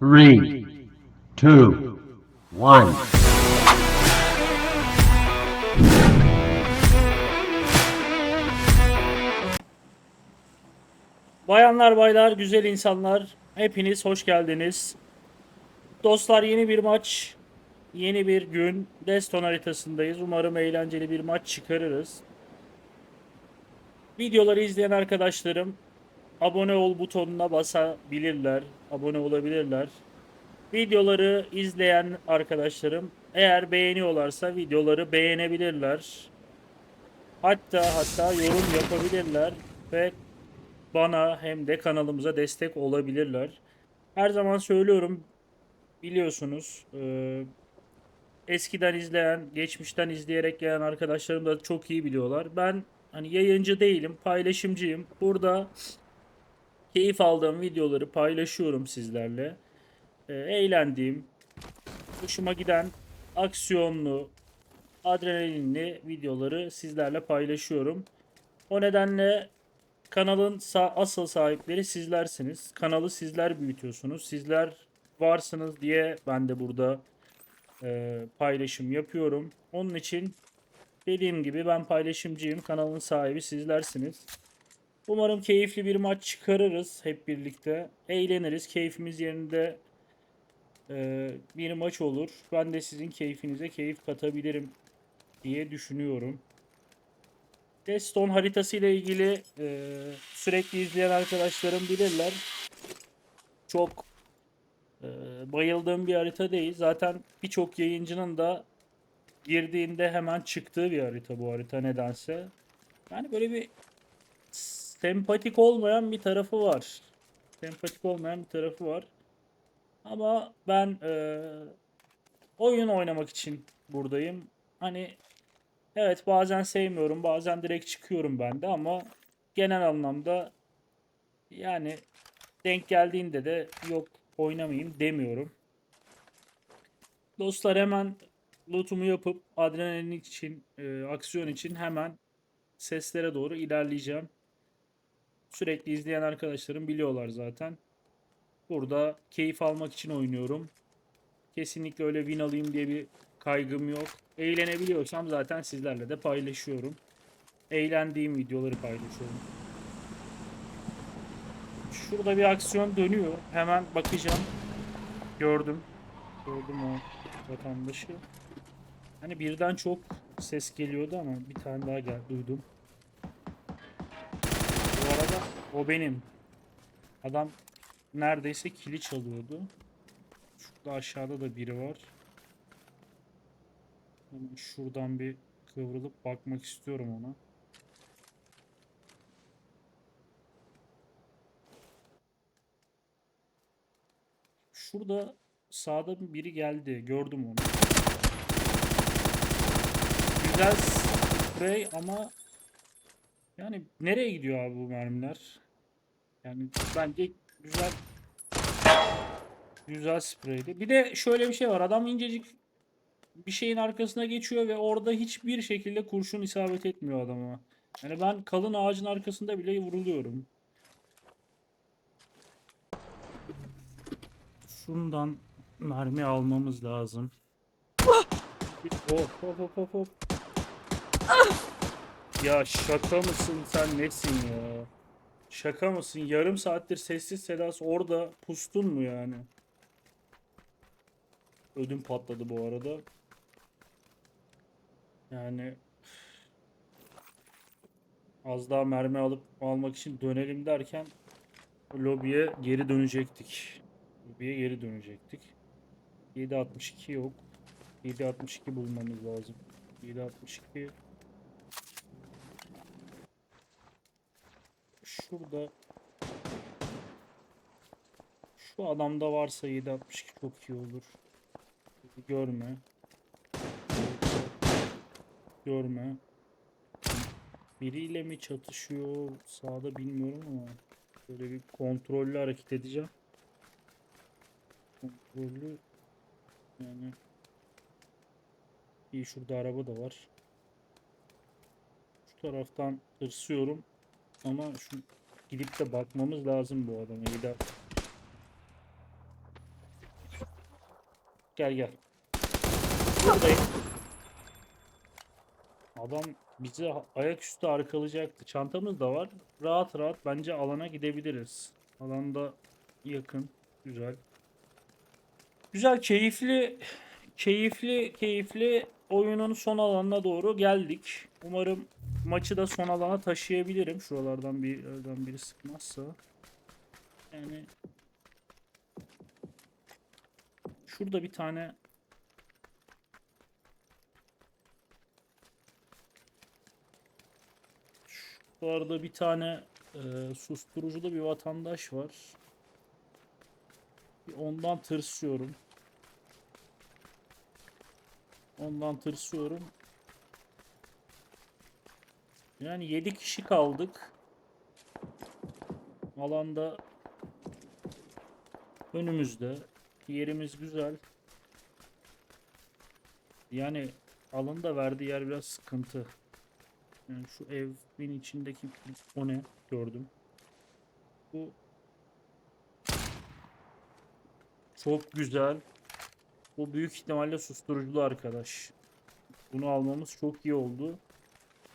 three, two, one. Bayanlar baylar güzel insanlar hepiniz hoş geldiniz. Dostlar yeni bir maç, yeni bir gün Deston haritasındayız. Umarım eğlenceli bir maç çıkarırız. Videoları izleyen arkadaşlarım abone ol butonuna basabilirler, abone olabilirler. Videoları izleyen arkadaşlarım eğer beğeniyorlarsa videoları beğenebilirler. Hatta hatta yorum yapabilirler ve bana hem de kanalımıza destek olabilirler. Her zaman söylüyorum biliyorsunuz eee, eskiden izleyen, geçmişten izleyerek gelen arkadaşlarım da çok iyi biliyorlar. Ben hani yayıncı değilim, paylaşımcıyım. Burada keyif aldığım videoları paylaşıyorum sizlerle. Eee, eğlendiğim, hoşuma giden aksiyonlu, adrenalinli videoları sizlerle paylaşıyorum. O nedenle kanalın sa- asıl sahipleri sizlersiniz. Kanalı sizler büyütüyorsunuz. Sizler varsınız diye ben de burada e, paylaşım yapıyorum. Onun için dediğim gibi ben paylaşımcıyım. Kanalın sahibi sizlersiniz. Umarım keyifli bir maç çıkarırız hep birlikte. Eğleniriz. Keyfimiz yerinde e, bir maç olur. Ben de sizin keyfinize keyif katabilirim diye düşünüyorum. Deston haritası ile ilgili e, sürekli izleyen arkadaşlarım bilirler. Çok e, bayıldığım bir harita değil. Zaten birçok yayıncının da girdiğinde hemen çıktığı bir harita bu harita nedense. Yani böyle bir sempatik olmayan bir tarafı var. Sempatik olmayan bir tarafı var. Ama ben e, oyun oynamak için buradayım. Hani Evet bazen sevmiyorum bazen direkt çıkıyorum ben de ama genel anlamda yani denk geldiğinde de yok oynamayayım demiyorum. Dostlar hemen lootumu yapıp adrenalin için, e, aksiyon için hemen seslere doğru ilerleyeceğim. Sürekli izleyen arkadaşlarım biliyorlar zaten. Burada keyif almak için oynuyorum. Kesinlikle öyle win alayım diye bir kaygım yok. Eğlenebiliyorsam zaten sizlerle de paylaşıyorum. Eğlendiğim videoları paylaşıyorum. Şurada bir aksiyon dönüyor. Hemen bakacağım. Gördüm. Gördüm o vatandaşı. Hani birden çok ses geliyordu ama bir tane daha gel duydum. O benim. Adam neredeyse kili çalıyordu. Şurada aşağıda da biri var. Şuradan bir kıvrılıp bakmak istiyorum ona. Şurada sağda biri geldi. Gördüm onu. Güzel sprey ama yani nereye gidiyor abi bu mermiler? Yani bence güzel güzel spreydi. Bir de şöyle bir şey var. Adam incecik bir şeyin arkasına geçiyor ve orada hiçbir şekilde kurşun isabet etmiyor adama. Yani ben kalın ağacın arkasında bile vuruluyorum. Şundan mermi almamız lazım. Hop hop hop hop hop. Ya şaka mısın sen nesin ya? Şaka mısın? Yarım saattir sessiz sedasız orada pustun mu yani? Ödüm patladı bu arada. Yani az daha mermi alıp almak için dönelim derken lobiye geri dönecektik. Lobiye geri dönecektik. 7.62 yok. 7.62 bulmamız lazım. 7.62 Şurada şu adamda varsa 7.62 çok iyi olur. Görme. Görme. Biriyle mi çatışıyor? Sağda bilmiyorum ama böyle bir kontrollü hareket edeceğim. Kontrollü yani iyi şurada araba da var. Şu taraftan tırsıyorum ama şu gidip de bakmamız lazım bu adama. De Gel gel. Buradayım. Adam bizi ayaküstü arkalayacaktı. Çantamız da var. Rahat rahat bence alana gidebiliriz. Alanda yakın. Güzel. Güzel, keyifli, keyifli, keyifli oyunun son alanına doğru geldik. Umarım maçı da son alana taşıyabilirim. Şuralardan bir yerden biri sıkmazsa. Yani şurada bir tane şu arada bir tane e, susturuculu bir vatandaş var. Ondan tırsıyorum. Ondan tırsıyorum. Yani 7 kişi kaldık. Alanda önümüzde. Yerimiz güzel. Yani alanda verdiği yer biraz sıkıntı. Yani şu evin içindeki o ne gördüm. Bu çok güzel. Bu büyük ihtimalle susturuculu arkadaş. Bunu almamız çok iyi oldu.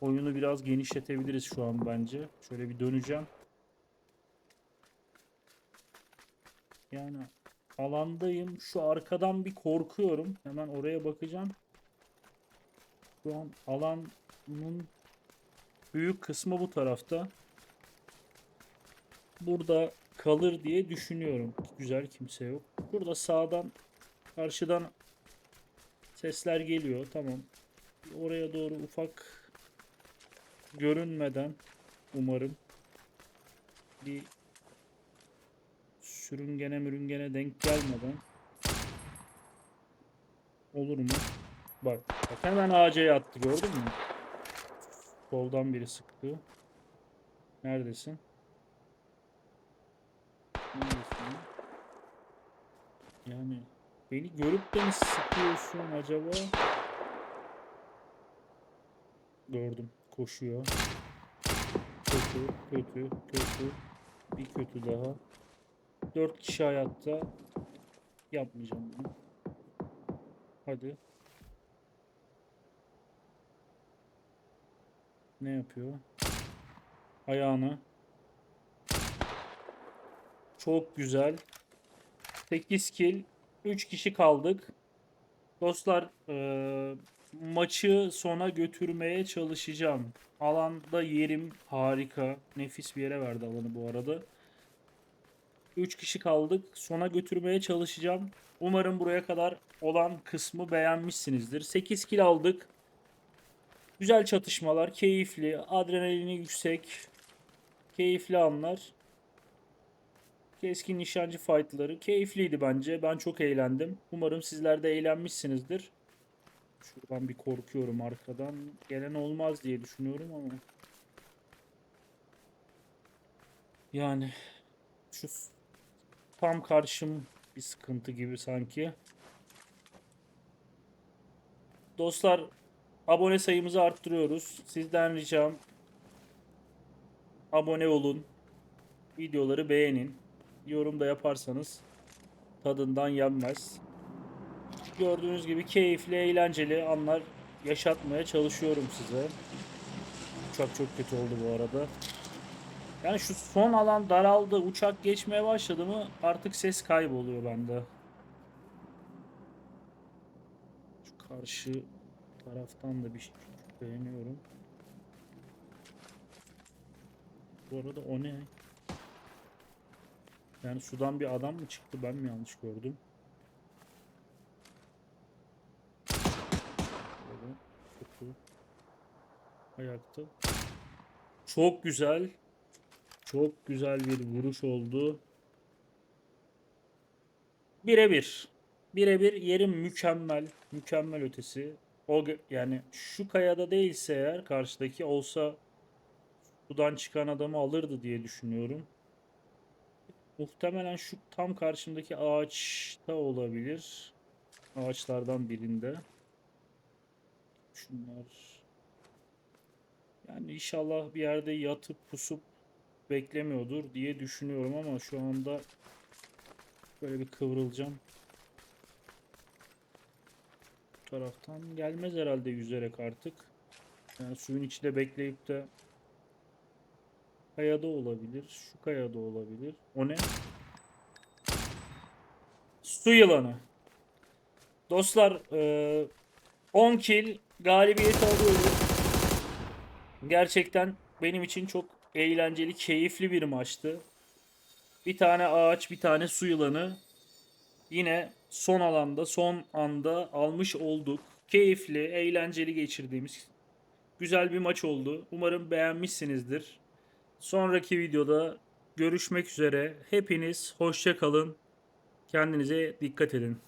Oyunu biraz genişletebiliriz şu an bence. Şöyle bir döneceğim. Yani alandayım. Şu arkadan bir korkuyorum. Hemen oraya bakacağım. Şu an alanın büyük kısmı bu tarafta. Burada kalır diye düşünüyorum. Güzel kimse yok. Burada sağdan karşıdan sesler geliyor. Tamam. Oraya doğru ufak görünmeden umarım bir sürüngene mürüngene denk gelmeden olur mu? Bak, hemen ağaca yattı gördün mü? Soldan biri sıktı. Neredesin? Neredesin? Yani beni görüp de mi sıkıyorsun acaba? Gördüm. Koşuyor. Kötü, kötü, kötü. Bir kötü daha. Dört kişi hayatta. Yapmayacağım bunu. Hadi. Ne yapıyor? Ayağını. Çok güzel. 8 kill. 3 kişi kaldık. Dostlar eee, maçı sona götürmeye çalışacağım. Alanda yerim harika. Nefis bir yere verdi alanı bu arada. 3 kişi kaldık. Sona götürmeye çalışacağım. Umarım buraya kadar olan kısmı beğenmişsinizdir. 8 kill aldık. Güzel çatışmalar, keyifli, adrenalini yüksek, keyifli anlar. Keskin nişancı fightları keyifliydi bence. Ben çok eğlendim. Umarım sizler de eğlenmişsinizdir. Şuradan bir korkuyorum arkadan. Gelen olmaz diye düşünüyorum ama. Yani şu tam karşım bir sıkıntı gibi sanki. Dostlar abone sayımızı arttırıyoruz. Sizden ricam abone olun. Videoları beğenin. Yorum da yaparsanız tadından yenmez. Gördüğünüz gibi keyifli, eğlenceli anlar yaşatmaya çalışıyorum size. Uçak çok kötü oldu bu arada. Yani şu son alan daraldı. Uçak geçmeye başladı mı artık ses kayboluyor bende. Şu karşı taraftan da bir şey beğeniyorum. Bu arada o ne? Yani sudan bir adam mı çıktı ben mi yanlış gördüm? Böyle kötü. Ayakta. Çok güzel. Çok güzel bir vuruş oldu. Birebir. Birebir yerim mükemmel. Mükemmel ötesi. O yani şu kayada değilse eğer karşıdaki olsa sudan çıkan adamı alırdı diye düşünüyorum. Muhtemelen şu tam karşımdaki ağaçta olabilir. Ağaçlardan birinde. Şunlar. Yani inşallah bir yerde yatıp pusup beklemiyordur diye düşünüyorum ama şu anda böyle bir kıvrılacağım. taraftan gelmez herhalde yüzerek artık. Yani suyun içinde bekleyip de kayada olabilir. Şu kayada olabilir. O ne? Su yılanı. Dostlar eee, 10 kill galibiyeti alıyoruz. Gerçekten benim için çok eğlenceli, keyifli bir maçtı. Bir tane ağaç, bir tane su yılanı. Yine son alanda, son anda almış olduk. Keyifli, eğlenceli geçirdiğimiz güzel bir maç oldu. Umarım beğenmişsinizdir. Sonraki videoda görüşmek üzere. Hepiniz hoşça kalın. Kendinize dikkat edin.